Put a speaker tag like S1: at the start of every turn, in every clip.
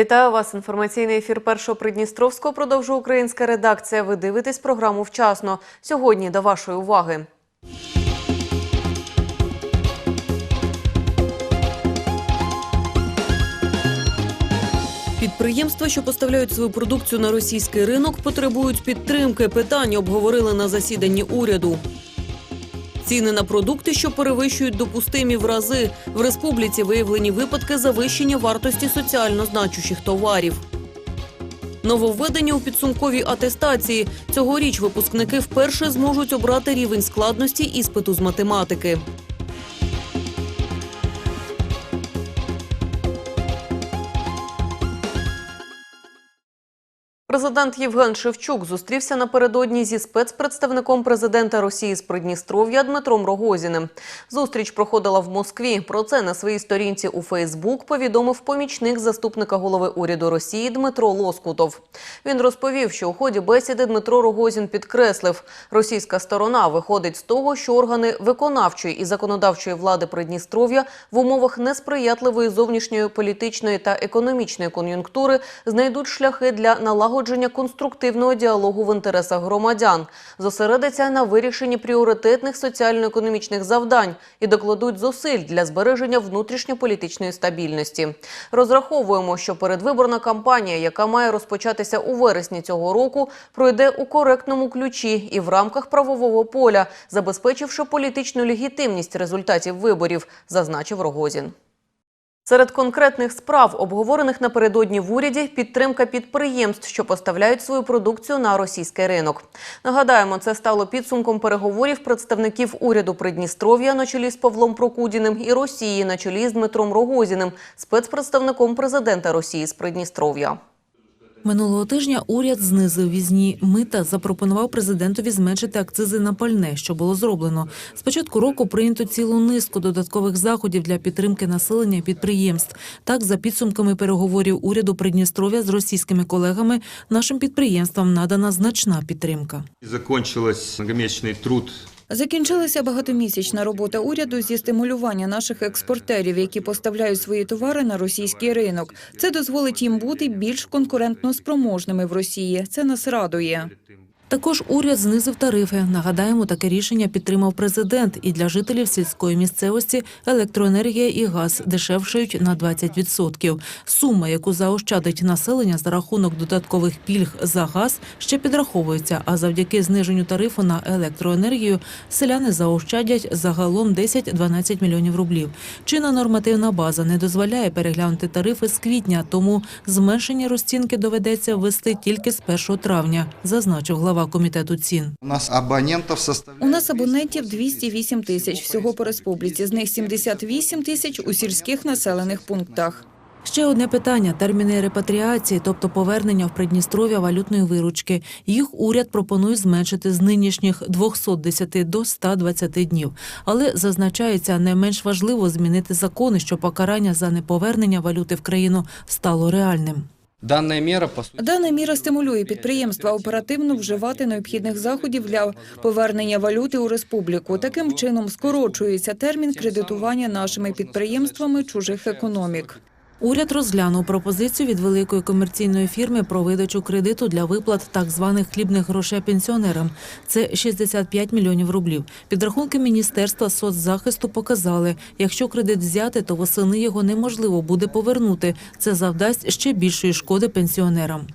S1: Вітаю вас. Інформаційний ефір першого Придністровського продовжує українська редакція. Ви дивитесь програму вчасно. Сьогодні до вашої уваги. Підприємства, що поставляють свою продукцію на російський ринок, потребують підтримки. Питання обговорили на засіданні уряду. Ціни на продукти, що перевищують допустимі в рази. В республіці виявлені випадки завищення вартості соціально значущих товарів. Нововведення у підсумковій атестації. Цьогоріч випускники вперше зможуть обрати рівень складності іспиту з математики. Президент Євген Шевчук зустрівся напередодні зі спецпредставником президента Росії з Придністров'я Дмитром Рогозіним. Зустріч проходила в Москві. Про це на своїй сторінці у Фейсбук повідомив помічник заступника голови уряду Росії Дмитро Лоскутов. Він розповів, що у ході бесіди Дмитро Рогозін підкреслив, російська сторона виходить з того, що органи виконавчої і законодавчої влади Придністров'я в умовах несприятливої зовнішньої політичної та економічної кон'юнктури знайдуть шляхи для налагодження конструктивного діалогу в інтересах громадян, зосередиться на вирішенні пріоритетних соціально-економічних завдань і докладуть зусиль для збереження внутрішньополітичної стабільності. Розраховуємо, що передвиборна кампанія, яка має розпочатися у вересні цього року, пройде у коректному ключі і в рамках правового поля, забезпечивши політичну легітимність результатів виборів, зазначив Рогозін. Серед конкретних справ, обговорених напередодні в уряді, підтримка підприємств, що поставляють свою продукцію на російський ринок. Нагадаємо, це стало підсумком переговорів представників уряду Придністров'я на чолі з Павлом Прокудіним і Росії на чолі з Дмитром Рогозіним, спецпредставником президента Росії з Придністров'я.
S2: Минулого тижня уряд знизив візні мита, запропонував президентові зменшити акцизи на пальне, що було зроблено. З початку року прийнято цілу низку додаткових заходів для підтримки населення підприємств. Так, за підсумками переговорів уряду Придністров'я з російськими колегами, нашим підприємствам надана значна підтримка.
S3: Закончилась многомесячный труд
S4: Закінчилася багатомісячна робота уряду зі стимулювання наших експортерів, які поставляють свої товари на російський ринок. Це дозволить їм бути більш конкурентно спроможними в Росії. Це нас радує.
S2: Також уряд знизив тарифи. Нагадаємо, таке рішення підтримав президент. І для жителів сільської місцевості електроенергія і газ дешевшають на 20%. Сума, яку заощадить населення за рахунок додаткових пільг за газ, ще підраховується. А завдяки зниженню тарифу на електроенергію селяни заощадять загалом 10-12 мільйонів рублів. Чинна нормативна база не дозволяє переглянути тарифи з квітня, тому зменшення розцінки доведеться ввести тільки з 1 травня, зазначив глава комітету цін.
S5: У нас абонентов составляет...
S4: У нас абонентів 208 тисяч всього по республіці. З них 78 тисяч у сільських населених пунктах.
S2: Ще одне питання: терміни репатріації, тобто повернення в Придністров'я валютної виручки. Їх уряд пропонує зменшити з нинішніх 210 до 120 днів. Але зазначається, не менш важливо змінити закони, щоб покарання за неповернення валюти в країну стало реальним.
S4: Дана міра стимулює підприємства оперативно вживати необхідних заходів для повернення валюти у республіку. Таким чином скорочується термін кредитування нашими підприємствами чужих економік.
S2: Уряд розглянув пропозицію від великої комерційної фірми про видачу кредиту для виплат так званих хлібних грошей пенсіонерам. Це 65 мільйонів рублів. Підрахунки міністерства соцзахисту показали, якщо кредит взяти, то восени його неможливо буде повернути. Це завдасть ще більшої шкоди пенсіонерам.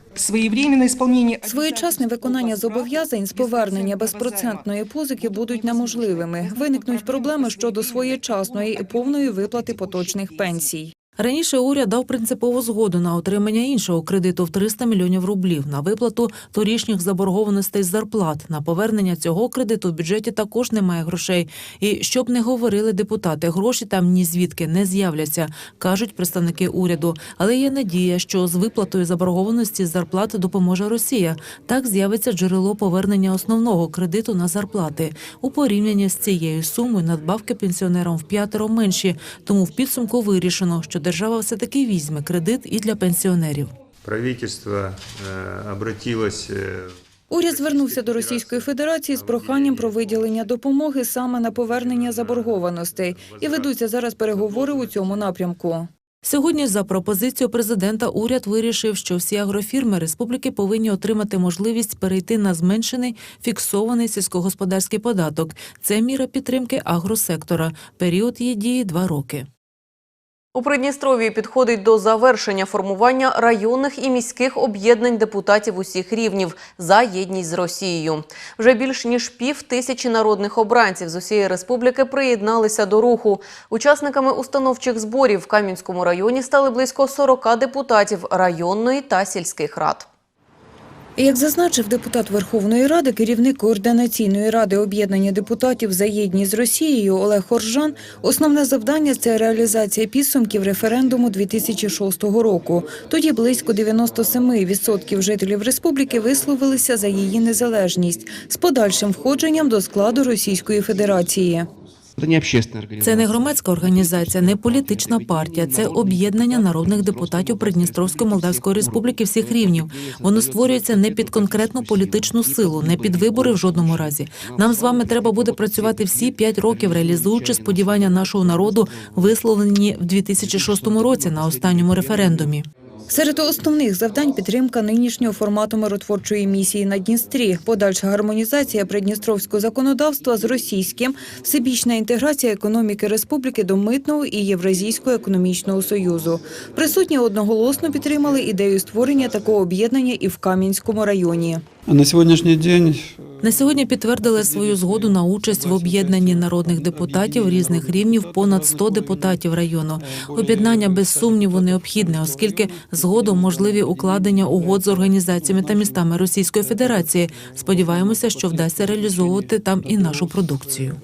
S4: Своєчасне виконання зобов'язань з повернення безпроцентної позики будуть неможливими. Виникнуть проблеми щодо своєчасної і повної виплати поточних пенсій.
S2: Раніше уряд дав принципову згоду на отримання іншого кредиту в 300 мільйонів рублів на виплату торішніх заборгованостей з зарплат. На повернення цього кредиту в бюджеті також немає грошей. І щоб не говорили депутати, гроші там ні звідки не з'являться, кажуть представники уряду. Але є надія, що з виплатою заборгованості з зарплат допоможе Росія. Так з'явиться джерело повернення основного кредиту на зарплати. У порівнянні з цією сумою надбавки пенсіонерам в п'ятеро менші. Тому в підсумку вирішено, що держава все таки візьме кредит і для пенсіонерів.
S3: правительство э, обратилось э,
S4: Уряд звернувся до Російської Федерації з проханням про виділення допомоги саме на повернення заборгованостей, і ведуться зараз переговори у цьому напрямку.
S2: Сьогодні за пропозицією президента уряд вирішив, що всі агрофірми республіки повинні отримати можливість перейти на зменшений фіксований сільськогосподарський податок. Це міра підтримки агросектора. Період її дії два роки.
S1: У Придністров'ї підходить до завершення формування районних і міських об'єднань депутатів усіх рівнів за єдність з Росією. Вже більш ніж пів тисячі народних обранців з усієї республіки приєдналися до руху. Учасниками установчих зборів в Кам'янському районі стали близько 40 депутатів районної та сільських рад.
S4: Як зазначив депутат Верховної Ради, керівник координаційної ради об'єднання депутатів за єдність з Росією Олег Хоржан, основне завдання це реалізація підсумків референдуму 2006 року. Тоді близько 97% жителів республіки висловилися за її незалежність з подальшим входженням до складу Російської Федерації.
S2: Це не громадська організація, не політична партія. Це об'єднання народних депутатів Придністровської Молдавської Республіки всіх рівнів. Воно створюється не під конкретну політичну силу, не під вибори в жодному разі. Нам з вами треба буде працювати всі п'ять років, реалізуючи сподівання нашого народу, висловлені в 2006 році на останньому референдумі.
S4: Серед основних завдань підтримка нинішнього формату миротворчої місії на Дністрі, подальша гармонізація придністровського законодавства з російським, всебічна інтеграція економіки республіки до митного і Євразійського економічного союзу. Присутні одноголосно підтримали ідею створення такого об'єднання і в Кам'янському районі.
S6: На сьогоднішній день
S2: На сьогодні підтвердили свою згоду на участь в об'єднанні народних депутатів різних рівнів понад 100 депутатів району. Об'єднання без сумніву необхідне, оскільки згодом можливі укладення угод з організаціями та містами Російської Федерації. Сподіваємося, що вдасться реалізовувати там і нашу продукцію.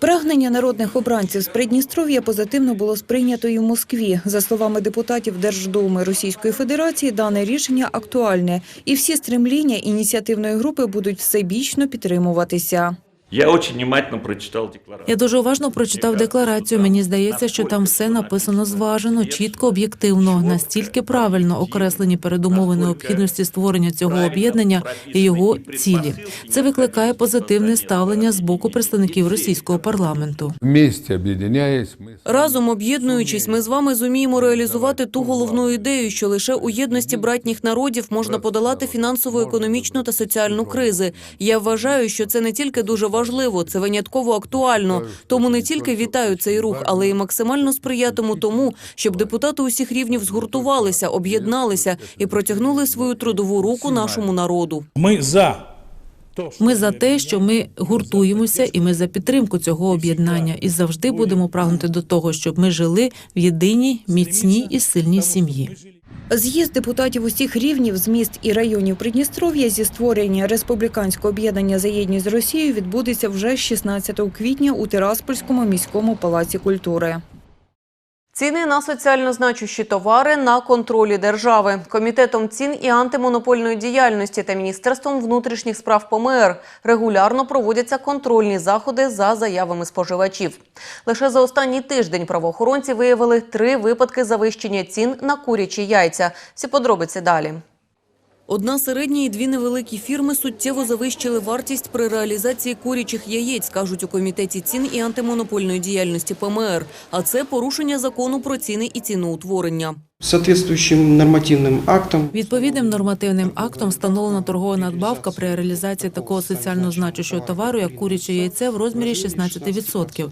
S4: Прагнення народних обранців з Придністров'я позитивно було сприйнято і в Москві. За словами депутатів Держдуми Російської Федерації, дане рішення актуальне, і всі стремління ініціативної групи будуть всебічно підтримуватися.
S7: Я очень внимательно прочитал декларацию.
S2: Я дуже уважно прочитав декларацію. Мені здається, що там все написано зважено, чітко, об'єктивно, настільки правильно окреслені передумови необхідності створення цього об'єднання і його цілі. Це викликає позитивне ставлення з боку представників російського парламенту.
S8: Вместе объединяясь,
S1: Разом об'єднуючись, ми з вами зуміємо реалізувати ту головну ідею, що лише у єдності братніх народів можна подолати фінансову, економічну та соціальну кризи. Я вважаю, що це не тільки дуже важливо, це винятково актуально. Тому не тільки вітаю цей рух, але й максимально сприятиму тому, щоб депутати усіх рівнів згуртувалися, об'єдналися і протягнули свою трудову руку нашому народу.
S9: Ми за.
S2: Ми за те, що ми гуртуємося, і ми за підтримку цього об'єднання, і завжди будемо прагнути до того, щоб ми жили в єдиній, міцній і сильній сім'ї.
S4: З'їзд депутатів усіх рівнів з міст і районів Придністров'я зі створення республіканського об'єднання за єдність з Росією відбудеться вже 16 квітня у Тираспольському міському палаці культури.
S1: Ціни на соціально значущі товари на контролі держави. Комітетом цін і антимонопольної діяльності та Міністерством внутрішніх справ ПМР регулярно проводяться контрольні заходи за заявами споживачів. Лише за останній тиждень правоохоронці виявили три випадки завищення цін на курячі яйця. Всі подробиці далі. Одна середня і дві невеликі фірми суттєво завищили вартість при реалізації курячих яєць, кажуть у комітеті цін і антимонопольної діяльності ПМР. А це порушення закону про ціни і ціноутворення.
S10: Соответствующим нормативным актом
S2: Відповідним нормативним актом встановлена торгова надбавка при реалізації такого соціально значущого товару, як куряче яйце, в розмірі 16%.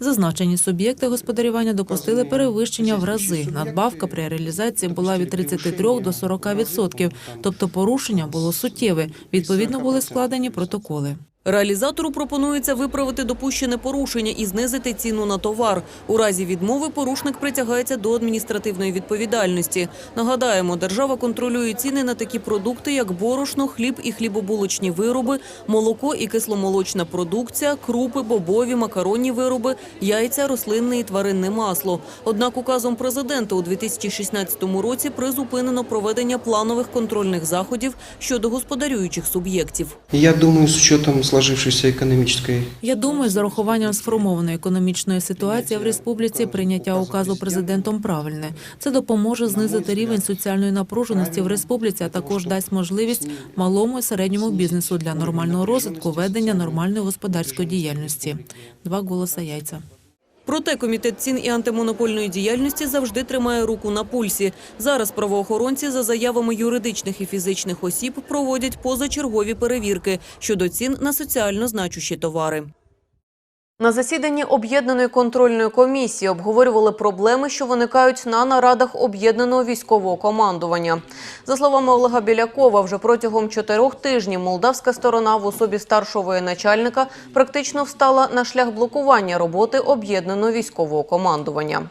S2: Зазначені суб'єкти господарювання допустили перевищення в рази. Надбавка при реалізації була від 33 до 40%, тобто порушення було суттєве. Відповідно були складені протоколи.
S1: Реалізатору пропонується виправити допущене порушення і знизити ціну на товар. У разі відмови порушник притягається до адміністративної відповідальності. Нагадаємо, держава контролює ціни на такі продукти, як борошно, хліб і хлібобулочні вироби, молоко і кисломолочна продукція, крупи, бобові, макаронні вироби, яйця, рослинне і тваринне масло. Однак указом президента у 2016 році призупинено проведення планових контрольних заходів щодо господарюючих суб'єктів.
S10: я думаю, с учетом сложившейся экономической
S2: Я думаю, з урахуванням сформованої економічної ситуації в республіці прийняття указу президентом правильне. Це допоможе знизити рівень соціальної напруженості в республіці, а також дасть можливість малому і середньому бізнесу для нормального розвитку ведення нормальної господарської діяльності. Два голоса яйця.
S6: Проте комітет цін і антимонопольної діяльності завжди тримає руку на пульсі. Зараз правоохоронці за заявами юридичних і фізичних осіб проводять позачергові перевірки щодо цін на соціально значущі товари.
S1: На засіданні об'єднаної контрольної комісії обговорювали проблеми, що виникають на нарадах об'єднаного військового командування. За словами Олега Білякова, вже протягом чотирьох тижнів молдавська сторона в особі старшого воєначальника практично встала на шлях блокування роботи об'єднаного військового командування.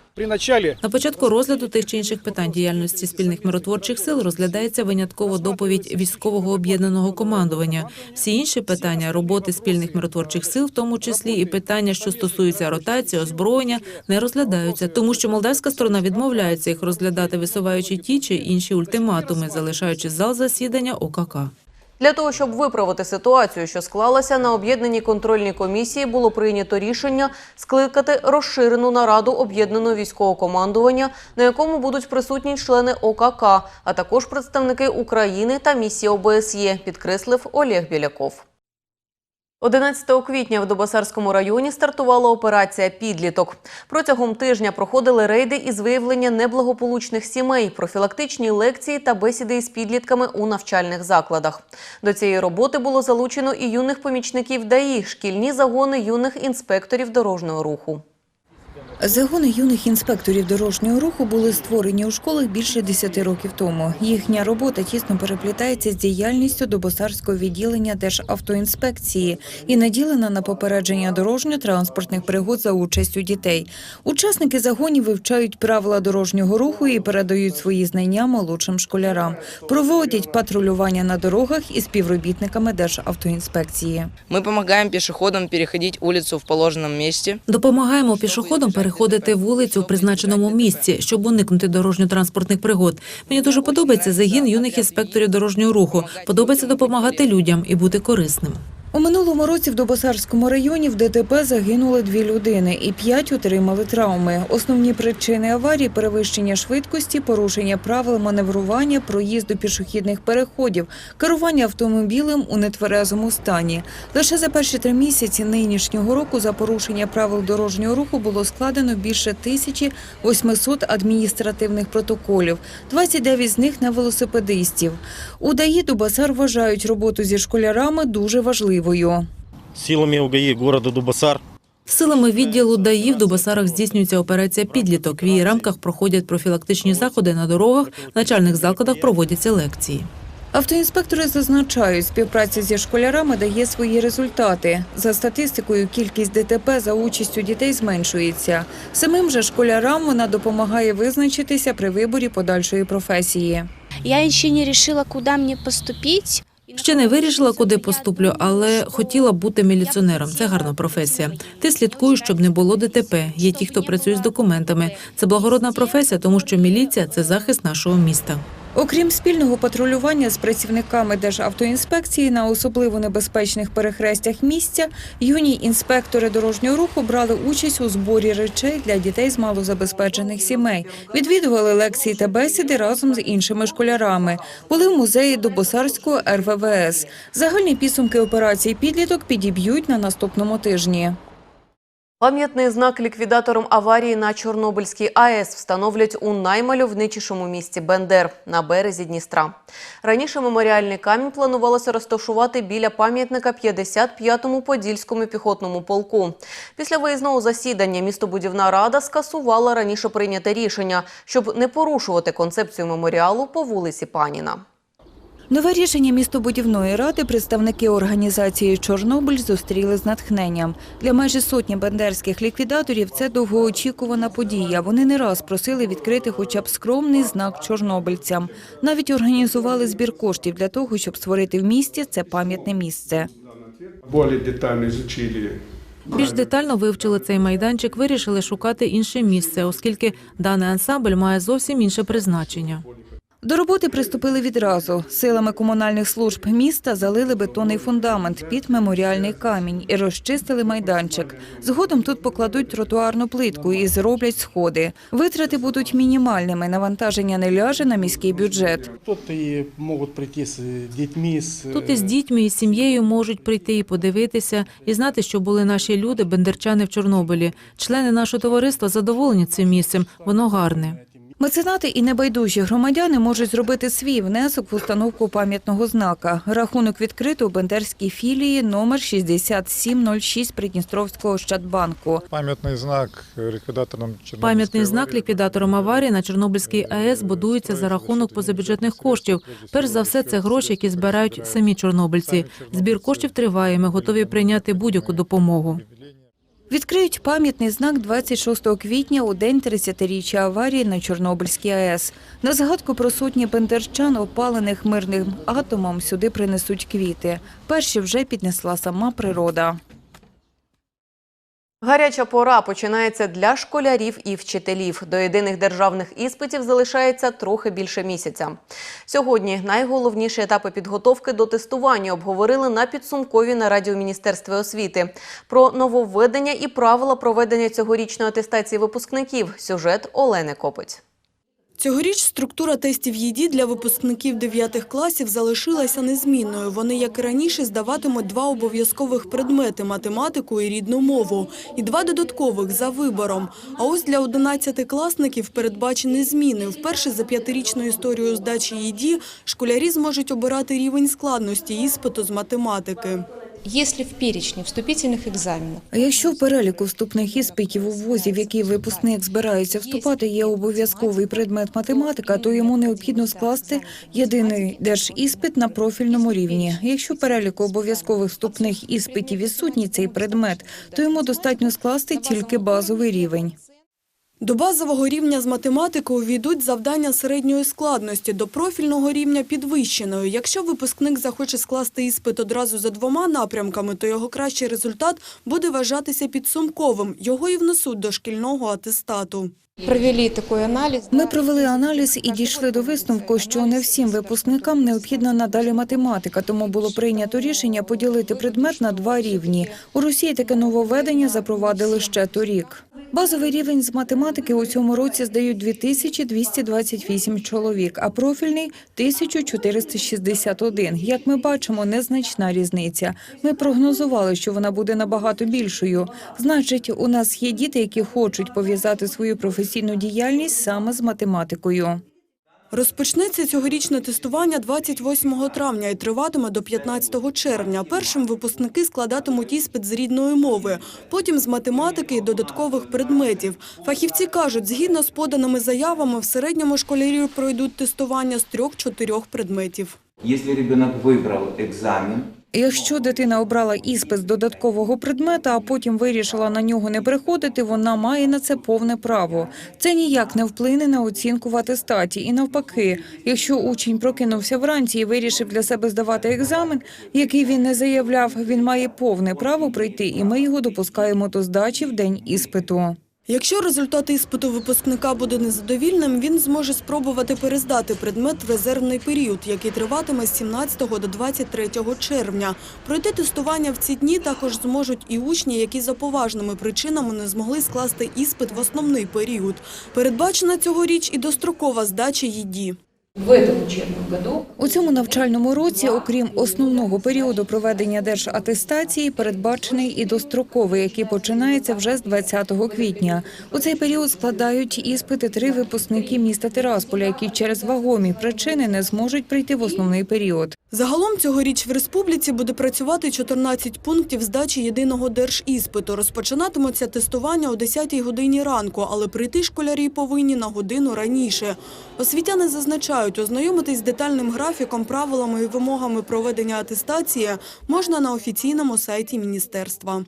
S2: На початку розгляду тих чи інших питань діяльності спільних миротворчих сил розглядається винятково доповідь військового об'єднаного командування. Всі інші питання роботи спільних миротворчих сил, в тому числі і питання, що стосуються ротації, озброєння, не розглядаються, тому що молдавська сторона відмовляється їх розглядати, висуваючи ті чи інші ультиматуми, залишаючи зал засідання ОКК.
S1: Для того, щоб виправити ситуацію, що склалася на об'єднаній контрольній комісії, було прийнято рішення скликати розширену нараду об'єднаного військового командування, на якому будуть присутні члени ОКК, а також представники України та місії ОБСЄ, підкреслив Олег Біляков. 11 квітня в Добосарському районі стартувала операція «Підліток». Протягом тижня проходили рейди із виявлення неблагополучних сімей, профілактичні лекції та бесіди із підлітками у навчальних закладах. До цієї роботи було залучено і юних помічників ДАІ, шкільні загони юних інспекторів дорожнього руху.
S4: Загони юних інспекторів дорожнього руху були створені у школах більше 10 років тому. Їхня робота тісно переплітається з діяльністю Добосарського відділення Державтоінспекції і наділена на попередження дорожньо-транспортних пригод за участю дітей. Учасники загонів вивчають правила дорожнього руху і передають свої знання молодшим школярам. Проводять патрулювання на дорогах із співробітниками Державтоінспекції.
S9: Мы помогаем пешеходам переходить улицу в положенном месте.
S2: Допомагаємо пішоходам переходити вулицю в призначеному місці, щоб уникнути дорожньо-транспортних пригод. Мені дуже подобається загін юних інспекторів дорожнього руху. Подобається допомагати людям і бути корисним.
S4: У минулому році в Добосарському районі в ДТП загинули дві людини і п'ять отримали травми. Основні причини аварії – перевищення швидкості, порушення правил маневрування, проїзду пішохідних переходів, керування автомобілем у нетверезому стані. Лише за перші три місяці нинішнього року за порушення правил дорожнього руху було складено більше 1800 адміністративних протоколів, 29 з них на велосипедистів. У ДАІ Дубасар вважають роботу зі школярами дуже важливою.
S7: Силами УГАИ города Дубасар
S2: Силами відділу ДАІ в Дубасарах здійснюється операція «Підліток». В її рамках проходять профілактичні заходи на дорогах, в начальних закладах проводяться лекції.
S4: Автоінспектори зазначають, співпраця зі школярами дає свої результати. За статистикою, кількість ДТП за участю дітей зменшується. Самим же школярам вона допомагає визначитися при виборі подальшої професії.
S11: Я ще не вирішила, куди мені поступити.
S2: Ще не вирішила, куди поступлю, але хотіла бути міліціонером. Це гарна професія. Ти слідкуєш, щоб не було ДТП. Є ті, хто працює з документами. Це благородна професія, тому що міліція це захист нашого міста.
S4: Окрім спільного патрулювання з працівниками Державтоінспекції на особливо небезпечних перехрестях місця, юні інспектори дорожнього руху брали участь у зборі речей для дітей з малозабезпечених сімей, відвідували лекції та бесіди разом з іншими школярами, були в музеї Добосарського РВВС. Загальні підсумки операції «Підліток» підіб'ють на наступному тижні.
S1: Пам'ятний знак ліквідатором аварії на Чорнобильській АЕС встановлять у наймальовничішому місті Бендер на березі Дністра. Раніше меморіальний камінь планувалося розташувати біля пам'ятника 55-му Подільському піхотному полку. Після виїзного засідання містобудівна рада скасувала раніше прийняте рішення, щоб не порушувати концепцію меморіалу по вулиці Паніна.
S4: Нове рішення містобудівної ради представники організації Чорнобиль зустріли з натхненням. Для майже сотні бендерських ліквідаторів це довгоочікувана подія. Вони не раз просили відкрити хоча б скромний знак чорнобильцям. Навіть організували збір коштів для того, щоб створити в місті це пам'ятне місце.
S2: Більш детально вивчили цей майданчик, вирішили шукати інше місце, оскільки даний ансамбль має зовсім інше призначення.
S4: До роботи приступили відразу. Силами комунальних служб міста залили бетонний фундамент під меморіальний камінь і розчистили майданчик. Згодом тут покладуть тротуарну плитку і зроблять сходи. Витрати будуть мінімальними. Навантаження не ляже на міський бюджет.
S7: Тут и могут прийти с детьми.
S2: Тут із дітьми і сім'єю можуть прийти і подивитися, і знати, що були наші люди, бендерчани в Чорнобилі. Члени нашого товариства задоволені цим місцем. Воно гарне.
S4: Меценати і небайдужі громадяни можуть зробити свій внесок в установку пам'ятного знака. Рахунок відкрито у Бендерській філії номер 6706 Придністровського Ощадбанку.
S8: Пам'ятний знак ліквідаторам
S2: Пам'ятний знак ліквідаторам аварії на Чорнобильській АЕС будується за рахунок позабюджетних коштів. Перш за все, це гроші, які збирають самі чорнобильці. Збір коштів триває. Ми готові прийняти будь-яку допомогу.
S4: Відкриють пам'ятний знак 26 квітня у день 30-річчя аварії на Чорнобильській АЕС. На згадку про сотні бендерчан, опалених мирним атомом, сюди принесуть квіти. Перші вже піднесла сама природа.
S1: Гаряча пора починається для школярів і вчителів. До єдиних державних іспитів залишається трохи більше місяця. Сьогодні найголовніші етапи підготовки до тестування обговорили на підсумковій нараді у Міністерстві освіти. Про нововведення і правила проведення цьогорічної атестації випускників. Сюжет Олени Копець.
S6: Цьогоріч структура тестів ЄДІ для випускників 9 класів залишилася незмінною. Вони, як і раніше, здаватимуть два обов'язкових предмети – математику і рідну мову, і два додаткових – за вибором. А ось для 11-класників передбачені зміни. Вперше за п'ятирічну історію здачі ЄДІ школярі зможуть обирати рівень складності іспиту з математики.
S11: Если в перечне вступительных экзаменов
S4: А якщо в переліку вступних іспитів у вузі, в який випускник збирається вступати, є обов'язковий предмет математика, то йому необхідно скласти єдиний держіспит на профільному рівні. Якщо в переліку обов'язкових вступних іспитів відсутній цей предмет, то йому достатньо скласти тільки базовий рівень.
S6: До базового рівня з математики увійдуть завдання середньої складності, до профільного рівня підвищеної. Якщо випускник захоче скласти іспит одразу за двома напрямками, то його кращий результат буде вважатися підсумковим. Його і внесуть до шкільного атестату.
S11: Провели такой анализ.
S4: Ми провели аналіз і дійшли до висновку, що не всім випускникам необхідна надалі математика, тому було прийнято рішення поділити предмет на два рівні. У Росії таке нововведення запровадили ще торік. Базовий рівень з математики у цьому році здають 2228 чоловік, а профільний – 1461. Як ми бачимо, незначна різниця. Ми прогнозували, що вона буде набагато більшою. Значить, у нас є діти, які хочуть пов'язати свою професійну діяльність саме з математикою.
S6: Розпочнеться цьогорічне тестування 28 травня і триватиме до 15 червня. Першим випускники складатимуть іспит з рідної мови, потім з математики і додаткових предметів. Фахівці кажуть, згідно з поданими заявами, в середньому школярі пройдуть тестування з трьох-чотирьох предметів.
S12: Если ребенок выбрал экзамен,
S4: Якщо дитина обрала іспит з додаткового предмета, а потім вирішила на нього не приходити, вона має на це повне право. Це ніяк не вплине на оцінку в атестаті. І навпаки, якщо учень прокинувся вранці і вирішив для себе здавати екзамен, який він не заявляв, він має повне право прийти, і ми його допускаємо до здачі в день іспиту.
S6: Якщо результат іспиту випускника буде незадовільним, він зможе спробувати перездати предмет в резервний період, який триватиме з 17 до 23 червня. Пройти тестування в ці дні також зможуть і учні, які за поважними причинами не змогли скласти іспит в основний період. Передбачена цьогоріч і дострокова здача ЄДІ.
S11: В этом учебном году
S4: У цьому навчальному році, окрім основного періоду проведення держатестації, передбачений і достроковий, який починається вже з 20 квітня. У цей період складають іспити три випускники міста Тирасполя, які через вагомі причини не зможуть прийти в основний період.
S6: Загалом цьогоріч в республіці буде працювати 14 пунктів здачі єдиного держіспиту. Розпочинатимуться тестування о 10 годині ранку, але прийти школярі повинні на годину раніше. Освітяни зазначають, ознайомитись з детальним графіком, правилами і вимогами проведення атестації можна на офіційному сайті міністерства.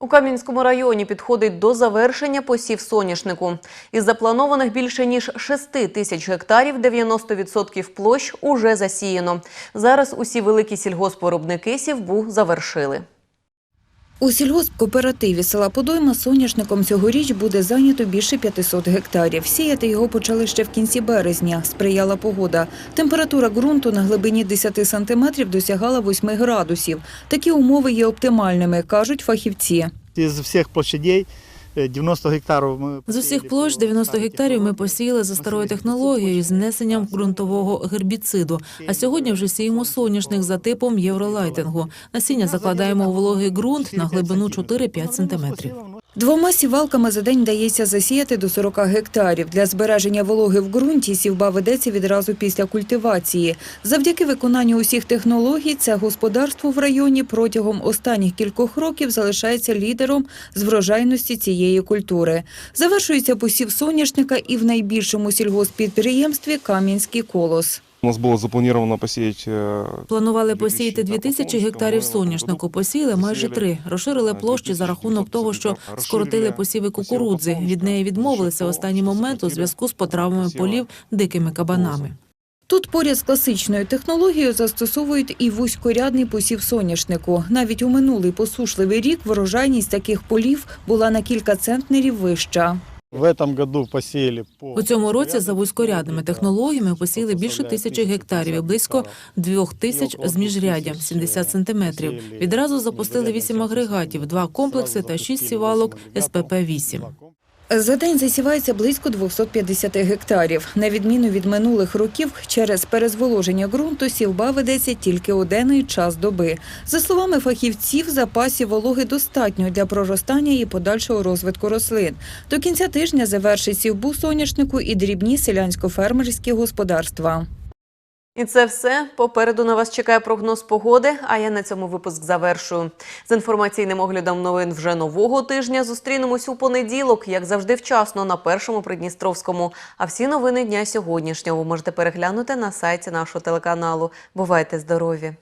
S1: У Кам'янському районі підходить до завершення посів соняшнику. Із запланованих більше ніж 6 тисяч гектарів 90% площ уже засіяно. Зараз усі великі сільгоспвиробники сівбу завершили.
S4: У сільгоспкооперативі села Подойма соняшником цьогоріч буде зайнято більше 500 гектарів. Сіяти його почали ще в кінці березня. Сприяла погода. Температура ґрунту на глибині 10 сантиметрів досягала 8 градусів. Такі умови є оптимальними, кажуть фахівці.
S7: Із всіх площадей 90 гектарів ми
S2: З усіх площ 90 гектарів ми посіяли за старою технологією з внесенням ґрунтового гербіциду. А сьогодні вже сіємо соняшник за типом євролайтингу. Насіння закладаємо у вологий ґрунт на глибину 4-5 сантиметрів.
S4: Двома сівалками за день дається засіяти до 40 гектарів. Для збереження вологи в ґрунті сівба ведеться відразу після культивації. Завдяки виконанню усіх технологій це господарство в районі протягом останніх кількох років залишається лідером з врожайності цієї культури. Завершується посів соняшника і в найбільшому сільгоспідприємстві Кам'янський колос.
S8: У нас було заплановано посіяти
S2: Планували посіяти 2000 гектарів соняшнику. Посіяли майже три. Розширили площі за рахунок того, що скоротили посіви кукурудзи. Від неї відмовилися в останній момент у зв'язку з потравами полів дикими кабанами.
S4: Тут поряд з класичною технологією застосовують і вузькорядний посів соняшнику. Навіть у минулий посушливий рік врожайність таких полів була на кілька центнерів вища.
S7: В этом году посіяли по
S2: У цьому році за вузькорядними технологіями посіли більше тисячі гектарів і близько двох тисяч з міжряддям 70 сантиметрів. Відразу запустили вісім агрегатів, два комплекси та шість сівалок СПП-8.
S4: За день засівається близько 250 гектарів. На відміну від минулих років, через перезволоження ґрунту сівба ведеться тільки у денний час доби. За словами фахівців, запасів вологи достатньо для проростання і подальшого розвитку рослин. До кінця тижня завершить сівбу соняшнику і дрібні селянсько-фермерські господарства.
S1: І це все. Попереду на вас чекає прогноз погоди. А я на цьому випуск завершую. З інформаційним оглядом новин вже нового тижня зустрінемось у понеділок, як завжди, вчасно на першому Придністровському. А всі новини дня сьогоднішнього можете переглянути на сайті нашого телеканалу. Бувайте здорові!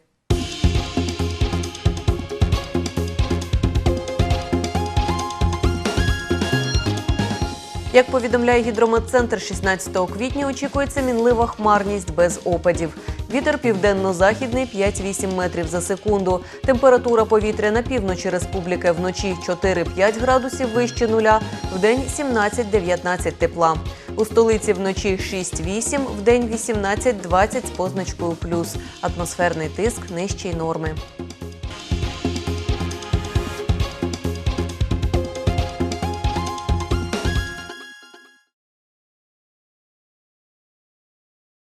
S1: Як повідомляє гідрометцентр, 16 квітня очікується мінлива хмарність без опадів. Вітер південно-західний 5-8 метрів за секунду. Температура повітря на півночі республіки вночі 4-5 градусів вище нуля, вдень 17-19 тепла. У столиці вночі 6-8, вдень 18-20 з позначкою плюс. Атмосферний тиск нижчий норми.